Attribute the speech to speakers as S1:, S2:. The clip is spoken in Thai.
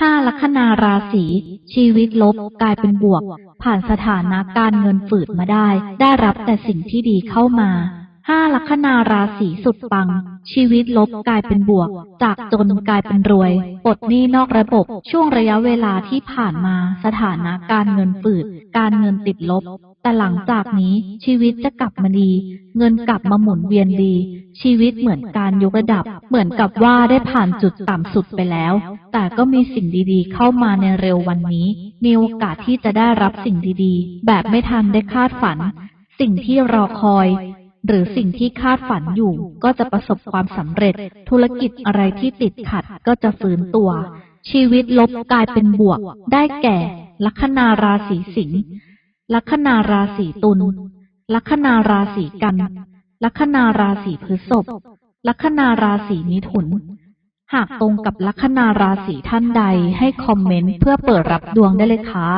S1: ห้าลัคนาราศีชีวิตลบกลายเป็นบวก ผ่านสถานะการเงินฝืดมาได้ ได้รับแต่สิ่งที่ดีเข้ามา ห้าลัคนาราศีสุดปัง ชีวิตลบกลายเป็นบวก จากจนกลายเป็นรวยปลดหนี้นอกระบบ ช่วงระยะเวลาที่ผ่านมาสถานะการเงินฝืด การเงินติดลบ แต่หลังจากนี้ชีวิตจะกลับมาดี เงินกลับมาหมุนเวียนดี ชีวิตเหมือนการยกระดับ เหมือนกับว่าได้ผ่านจุดต่ำสุดไปแล้ว แต่ก็มีสิ่งดีๆ เข้ามาในเร็ววันนี้ มีโอกาสที่จะได้รับสิ่งดีๆ แบบไม่ทันได้คาดฝัน สิ่งที่รอคอย หรือสิ่งที่คาดฝันอยู่ก็จะประสบความสำเร็จ ธุรกิจอะไรที่ติดขัดก็จะฟื้นตัว ชีวิตลบกลายเป็นบวก ได้แก่ ลัคนาราศีสิงห์ลัคนาราศีตุลลัคนาราศีกัน ลัคนาราศีพฤษภลัคนาราศีมิถุน หากตรงกับลัคนาราศีท่านใดให้คอมเมนต์เพื่อเปิดรับดวงได้เลยค่ะ